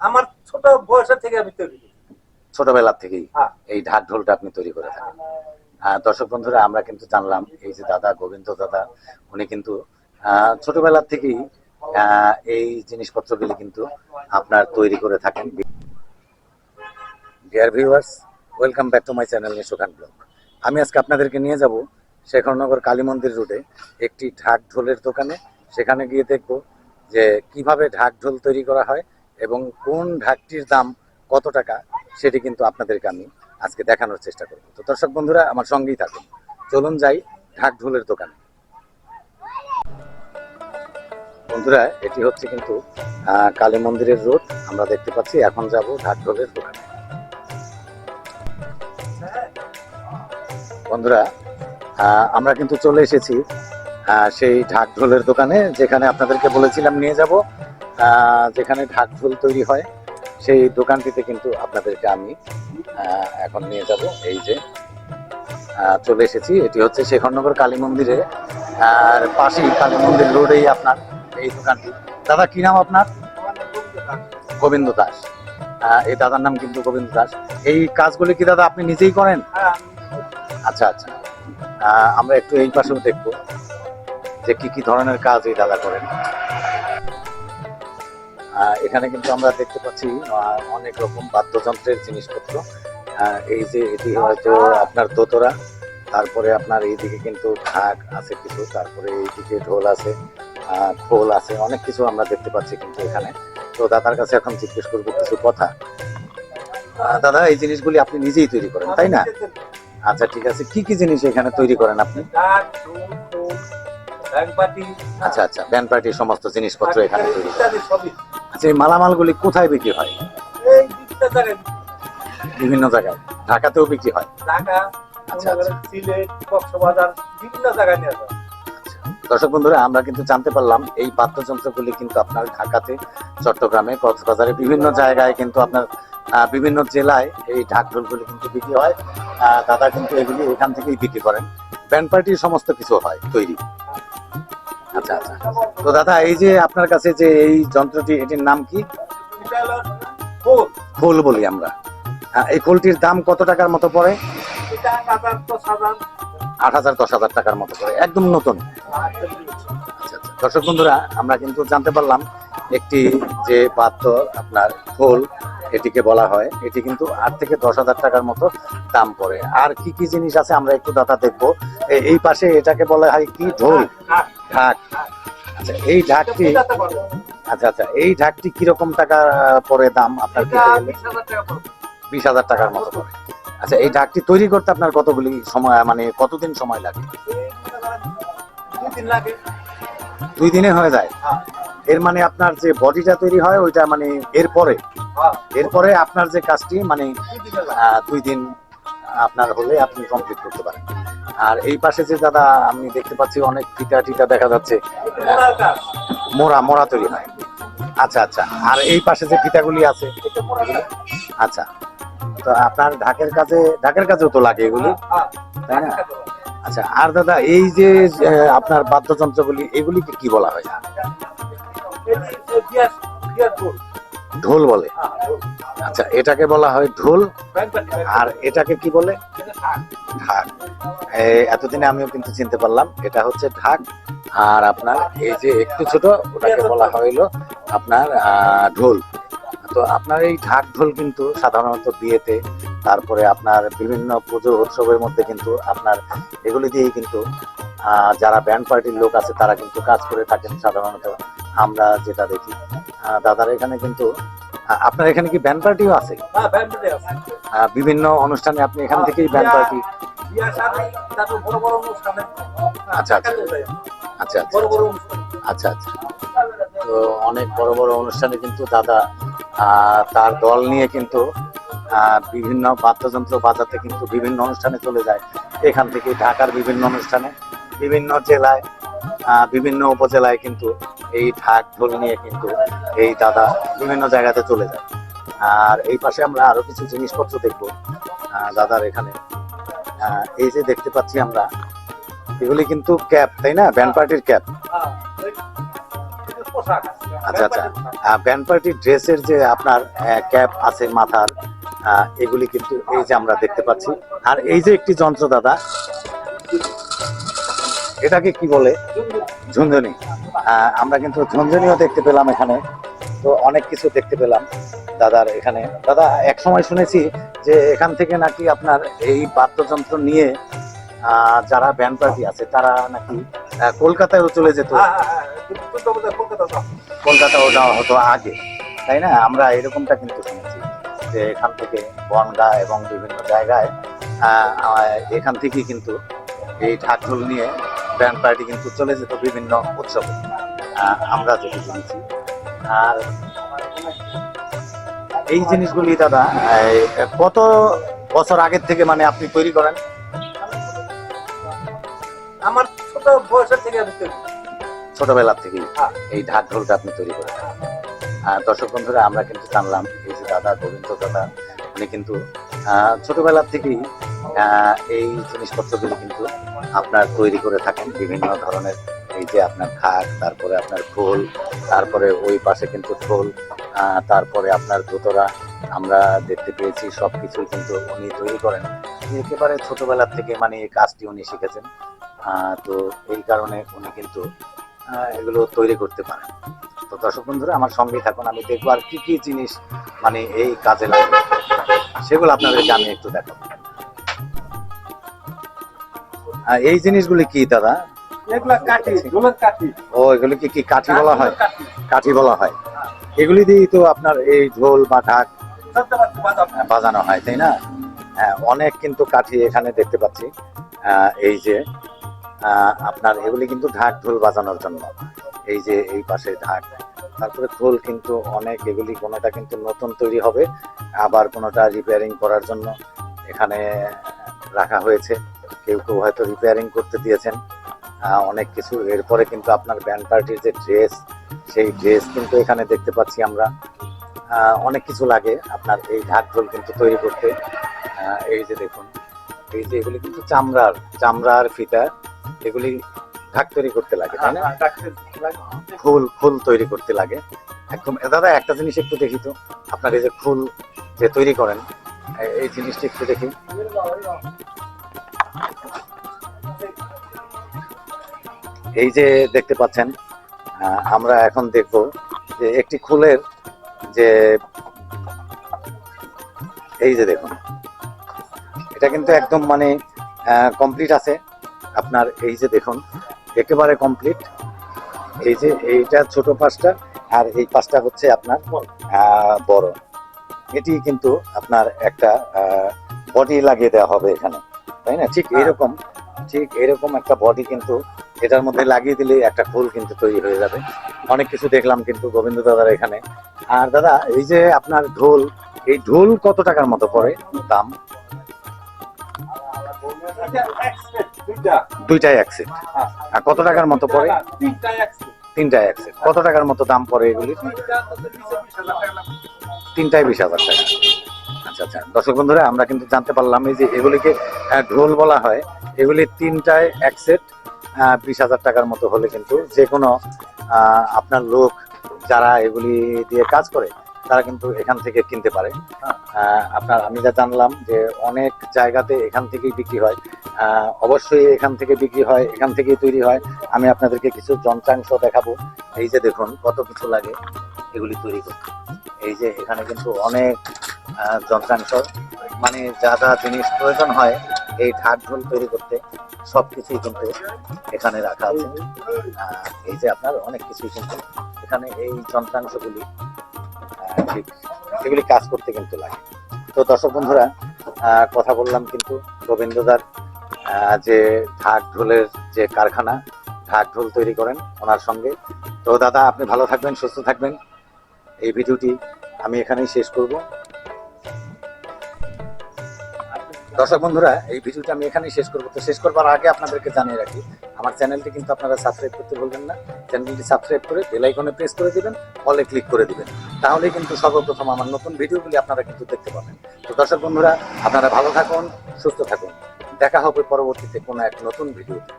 আমার ছোট বয়সের থেকে আমি তৈরি। ছোটবেলার থেকেই হ্যাঁ। এই ঢাক ঢোলটা আপনি তৈরি করে থাকেন দর্শক বন্ধুরা আমরা কিন্তু জানলাম এই যে দাদা গোবিন্দ দাদা উনি কিন্তু ছোটবেলার থেকেই এই জিনিসপত্রগুলি কিন্তু আপনার তৈরি করে থাকেন dear viewers welcome back to my channel Nishokhan blog আমি আজকে আপনাদেরকে নিয়ে যাব শেখরনগর কালী মন্দির রোডে একটি ঢাক ঢোলের দোকানে সেখানে গিয়ে দেখব যে কীভাবে ঢাক ঢোল তৈরি করা হয় এবং কোন ঢাকটির দাম কত টাকা সেটি কিন্তু আপনাদেরকে আমি আজকে দেখানোর চেষ্টা করব। তো দর্শক বন্ধুরা, আমার সঙ্গেই থাকুন। চলুন যাই ঢাক ঢোলের দোকানে। বন্ধুরা, এটি হচ্ছে কিন্তু কালী মন্দিরের রোড। আমরা দেখতে পাচ্ছি, এখন যাব ঢাক ঢোলের দোকানে। বন্ধুরা আমরা কিন্তু চলে এসেছি সেই ঢাক ঢোলের দোকানে, যেখানে আপনাদেরকে বলেছিলাম নিয়ে যাব। যেখানে ঢাক ঢোল তৈরি হয়, সেই দোকানটিতে কিন্তু আপনাদেরকে আমি এখন নিয়ে যাব। এই যে চলে এসেছি। এটি হচ্ছে শেখরনগর কালী মন্দিরে। আর পাশেই কালী মন্দির রোডেই আপনার এই দোকানটি। দাদা, কি নাম আপনার? গোবিন্দ দাস। এই দাদার নাম কিন্তু গোবিন্দ দাস। এই কাজগুলি কি দাদা আপনি নিজেই করেন? আচ্ছা আচ্ছা। আমরা একটু এই পাশেও দেখব যে কি কি ধরনের কাজ এই দাদা করেন। এখানে কিন্তু আমরা দেখতে পাচ্ছি অনেক রকম বাদ্যযন্ত্রের জিনিসপত্র। এই যে এটি হয়তো আপনার দোতরা তারপরে আপনার এইদিকে কিন্তু ঢাক আছে কিছু তারপরে এইদিকে ঢোল আছে খোল আছে অনেক কিছু আমরা দেখতে পাচ্ছি কিন্তু এখানে। তো দাদার কাছে এখন জিজ্ঞেস করব কিছু কথা। দাদা এই জিনিসগুলি আপনি নিজেই তৈরি করেন তাই না? আচ্ছা ঠিক আছে। কি কি জিনিস এখানে তৈরি করেন আপনি? আচ্ছা আচ্ছা ব্যান্ড পার্টির সমস্ত জিনিসপত্র এখানে তৈরি করেন। আচ্ছা এই মালামালগুলি কোথায় বিক্রি হয়? বিভিন্ন জায়গায়। ঢাকাতেও বিক্রি হয়। ঢাকা, আচ্ছা, সিলেট, কক্সবাজার, বিভিন্ন জায়গায় নিয়ে যায়। দর্শক বন্ধুরা আমরা কিন্তু জানতে পারলাম এই বাদ্যযন্ত্রগুলি কিন্তু আপনার ঢাকাতে চট্টগ্রামে কক্সবাজারে বিভিন্ন জায়গায় কিন্তু আপনার বিভিন্ন জেলায় এই ঢাক ঢোলগুলি কিন্তু বিক্রি হয়। দাদা কিন্তু এগুলি এখান থেকেই বিক্রি করেন। ব্যান্ড পার্টির সমস্ত কিছু হয় তৈরি। আচ্ছা আচ্ছা। তো দাদা এই যে আপনার কাছে যে এই যন্ত্রটি এটির নাম কি? খোল। বলি আমরা। এই খোলটির দাম কত টাকার মতো পড়ে? আট হাজার দশ হাজার টাকার মতো পড়ে একদম নতুন। আচ্ছা আচ্ছা। দর্শক বন্ধুরা আমরা কিন্তু জানতে পারলাম একটি যে বাদ্য আপনার খোল এটিকে বলা হয় এটি কিন্তু আট থেকে দশ হাজার টাকার মতো দাম পড়ে। আর কি কি জিনিস আছে আমরা একটু দাদা দেখব। এই পাশে এটাকে বলা হয় কি? ঢোল। ঢাক, আচ্ছা এই ঢাকটি আচ্ছা আচ্ছা এই ঢাকটি কীরকম টাকা পড়ে দাম আপনার বিশ হাজার টাকার মতো পড়ে। আচ্ছা এই ঢাকটি তৈরি করতে আপনার কতগুলি সময় মানে কতদিন সময় লাগে? দুই দিন হয়ে যায়। হ্যাঁ, এর মানে আপনার যে বডিটা তৈরি হয় ওইটা মানে এরপরে হ্যাঁ, এরপরে আপনার যে কাজটি মানে দুই দিন আপনার হলে আপনি কমপ্লিট করতে পারেন। আর এই পাশে যে দাদা আমি দেখতে পাচ্ছি, অনেক টিটা টিটা দেখা যাচ্ছে। মোড়া মোড়া তৈরি হয়। আচ্ছা আচ্ছা। আর এই পাশে যে ফিতাগুলি আছে। আচ্ছা। তো আপনার ঢাকের কাজে ঢাকের কাজেও তো লাগে এগুলি, তাই না? আচ্ছা আর দাদা, এই যে আপনার বাদ্যযন্ত্রগুলি, এগুলিকে কি বলা হয়? ঢোল। বলে। আচ্ছা এটাকে বলা হয় ঢোল, আর এটাকে কি বলে? ঢাক। এতদিনে আমিও কিন্তু চিনতে পারলাম, এটা হচ্ছে ঢাক। আর আপনার এই যে একটু ছোট, ওটাকে বলা হইল আপনার ঢোল। তো আপনার এই ঢাক ঢোল কিন্তু সাধারণত বিয়েতে, তারপরে আপনার বিভিন্ন পুজো উৎসবের মধ্যে কিন্তু আপনার এগুলি দিয়েই কিন্তু যারা ব্যান্ড পার্টির লোক আছে, তারা কিন্তু কাজ করে থাকেন সাধারণত। আমরা যেটা দেখি। দাদার এখানে কিন্তু আপনার এখানে কি ব্যান্ড পার্টিও আছে হ্যাঁ, বিভিন্ন অনুষ্ঠানে আপনি এখান থেকেই ব্যান্ড পার্টি। আচ্ছা, আচ্ছা। আচ্ছা আচ্ছা অনুষ্ঠান। আচ্ছা তো অনেক বড় বড় অনুষ্ঠানে কিন্তু দাদা আহ, তার দল নিয়ে কিন্তু বিভিন্ন বাদ্যযন্ত্র বাজাতে কিন্তু বিভিন্ন অনুষ্ঠানে চলে যায় এখান থেকে ঢাকার বিভিন্ন অনুষ্ঠানে বিভিন্ন জেলায় আহ, বিভিন্ন উপজেলায় কিন্তু এই ঢাক ঢোল নিয়ে কিন্তু এই দাদা বিভিন্ন জায়গাতে চলে যায়। আর এই পাশে আমরা আরও কিছু জিনিসপত্র দেখব দাদার এখানে। এই যে দেখতে পাচ্ছি আমরা, এগুলি কিন্তু ক্যাপ, তাই না? ব্যান্ড পার্টির ক্যাপ। আচ্ছা আচ্ছা। ব্যান্ড পার্টি ড্রেসের যে আপনার ক্যাপ আছে মাথার এগুলি কিন্তু এই যে আমরা দেখতে পাচ্ছি। আর এই যে একটি যন্ত্র, দাদা, এটাকে কি বলে? ঝুনঝুনি। আমরা কিন্তু ঝুনঝুনিও দেখতে পেলাম এখানে। তো অনেক কিছু দেখতে পেলাম দাদার এখানে। দাদা এক সময় শুনেছি যে এখান থেকে নাকি আপনার এই বাদ্যযন্ত্র নিয়ে যারা ব্যান্ড পার্টি আছে তারা নাকি কলকাতায়ও চলে যেত। হ্যাঁ হ্যাঁ হ্যাঁ। কলকাতাও যাওয়া হতো আগে তাই না? আমরা এরকমটা কিন্তু শুনেছি যে এখান থেকে বনগা এবং বিভিন্ন জায়গায় এখান থেকেই কিন্তু এই ঢাকঢোল নিয়ে ব্যান্ড পার্টি কিন্তু চলে যেত বিভিন্ন উৎসবে আমরা যেটি শুনেছি আর এই জিনিসগুলি দাদা কত বছর আগের থেকে মানে আপনি তৈরি করেন আমার ছোট বয়সের থেকে। ছোটবেলার থেকেই হ্যাঁ। এই ঢাক ঢোলটা আপনি তৈরি করেন দর্শক বন্ধুরা আমরা কিন্তু জানলাম এই যে দাদা গোবিন্দ দাদা উনি কিন্তু আহ, ছোটবেলার থেকেই আহ, এই জিনিসপত্রগুলো কিন্তু আপনার তৈরি করে থাকেন। বিভিন্ন ধরনের এই যে আপনার ঢাক তারপরে আপনার খোল তারপরে ওই পাশে কিন্তু আহ, তারপরে আপনার দোতরা আমরা দেখতে পেয়েছি সব কিছুই কিন্তু উনি তৈরি করেন। একেবারে ছোটবেলার থেকে মানে এই কাজটি উনি শিখেছেন। তো এই কারণে উনি কিন্তু এগুলো তৈরি করতে পারেন। তো দর্শক বন্ধুরা আমার সঙ্গে থাকুন। আমি দেখব আর কি কি জিনিস মানে এই কাজে লাগে। সেগুলো আপনাদেরকে আমি একটু দেখাবো। এই জিনিসগুলি কি দাদা? ও এগুলি কি কি কাঠি বলা হয়? কাঠি বলা হয়। এগুলি দিয়েই তো আপনার এই ঢোল বা ঢাক বাজানো হয় তাই না? অনেক কিন্তু কাঠি এখানে দেখতে পাচ্ছি। এই যে আপনার এগুলি কিন্তু ঢাক ঢোল বাজানোর জন্য। এই যে এই পাশে ঢাক। তারপরে ঢোল কিন্তু অনেক এগুলি কোনোটা কিন্তু নতুন তৈরি হবে। আবার কোনোটা রিপেয়ারিং করার জন্য এখানে রাখা হয়েছে। কেউ কেউ হয়তো রিপেয়ারিং করতে দিয়েছেন। অনেক কিছু। এরপরে কিন্তু আপনার ব্যান্ড পার্টির যে ড্রেস সেই ড্রেস কিন্তু এখানে দেখতে পাচ্ছি আমরা। অনেক কিছু লাগে আপনার এই ঢাক ঢোল কিন্তু তৈরি করতে। এই যে দেখুন এই যে এগুলি কিন্তু চামড়ার চামড়ার ফিতা এগুলি ঢাক তৈরি করতে লাগে তাই না? হ্যাঁ। ফুল ফুল তৈরি করতে লাগে। একদম দাদা একটা জিনিস একটু দেখি তো আপনার এই যে ফুল যে তৈরি করেন এই জিনিসটি একটু দেখি। এই যে দেখতে পাচ্ছেন আমরা এখন দেখব যে একটি ফুলের যে, এই যে দেখুন, এটা কিন্তু একদম মানে কমপ্লিট আছে। আপনার এই যে দেখুন, একেবারে কমপ্লিট এই যে এইটা ছোট পাশটা আর এই পাশটা হচ্ছে আপনার বড়। এটি কিন্তু আপনার একটা বডি লাগিয়ে দেওয়া হবে এখানে। তাই না? ঠিক এরকম ঠিক এরকম একটা বডি কিন্তু এটার মধ্যে লাগিয়ে দিলে একটা ফুল কিন্তু তৈরি হয়ে যাবে। অনেক কিছু দেখলাম কিন্তু গোবিন্দ দাদার এখানে। আর দাদা এই যে আপনার ঢোল এই ঢোল কত টাকার মতো পড়ে? দাম। দুইটাই এক সেট। হ্যাঁ। আর কত টাকার মতো পড়ে। তিনটাই এক সেট। কত টাকার মতো দাম পড়ে এগুলি তিনটা তো বিশে বিশ হাজার টাকা। আচ্ছা আচ্ছা। দর্শক বন্ধুরা, আমরা কিন্তু জানতে পারলাম এই যে এগুলিকে ঢোল বলা হয়। এগুলি তিনটায় এক সেট বিশ হাজার টাকার মতো হলে কিন্তু যে কোনো আপনার লোক যারা এগুলি দিয়ে কাজ করে, তারা কিন্তু এখান থেকে কিনতে পারে। আপনার, আমি যা জানলাম যে অনেক জায়গাতে এখান থেকেই বিক্রি হয়। অবশ্যই এখান থেকে বিক্রি হয়, এখান থেকেই তৈরি হয়। আমি আপনাদেরকে কিছু যন্ত্রাংশ দেখাবো। এই যে দেখুন, কত কিছু লাগে এগুলি তৈরি করতে। এই যে এখানে কিন্তু অনেক যন্ত্রাংশ। মানে যা যা জিনিস প্রয়োজন হয় এই ঢাক ঢোল তৈরি করতে সব কিছুই কিন্তু এখানে রাখা আছে। এই যে আপনার অনেক কিছুই কিন্তু এখানে এই যন্ত্রাংশগুলি এগুলি কাজ করতে কিন্তু লাগে। তো দর্শক বন্ধুরা কথা বললাম কিন্তু গোবিন্দদার আহ, যে ঢাক ঢোলের যে কারখানা ঢাক ঢোল তৈরি করেন ওনার সঙ্গে। তো দাদা আপনি ভালো থাকবেন সুস্থ থাকবেন। এই ভিডিওটি আমি এখানেই শেষ করব। দর্শক বন্ধুরা, এই ভিডিওটা আমি এখানেই শেষ করব। তো শেষ করবার আগে আপনাদেরকে জানিয়ে রাখি, আমার চ্যানেলটি কিন্তু আপনারা সাবস্ক্রাইব করতে ভুলবেন না। চ্যানেলটি সাবস্ক্রাইব করে বেলাইকনে প্রেস করে দেবেন অলে ক্লিক করে দিবেন। তাহলে কিন্তু সর্বপ্রথম আমার নতুন ভিডিওগুলি আপনারা কিন্তু দেখতে পাবেন। তো দর্শক বন্ধুরা, আপনারা ভালো থাকুন, সুস্থ থাকুন। দেখা হবে পরবর্তীতে কোনো এক নতুন ভিডিওতে।